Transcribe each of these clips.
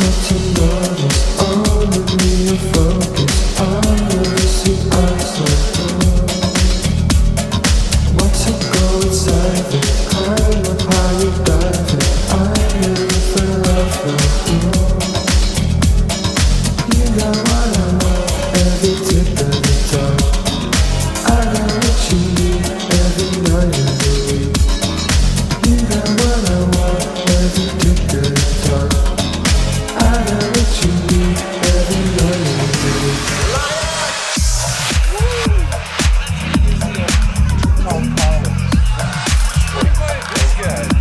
nothing to notice. I'm focus. I'm Oh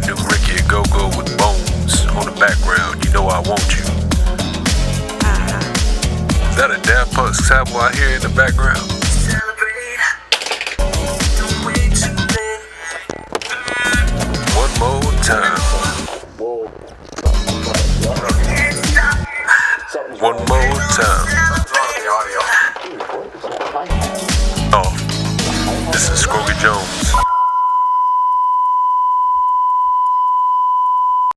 that new Ricky Go Go with Bones on the background. You know I want you. Is that a Daft Punk sample I hear in the background? One more time. One more time.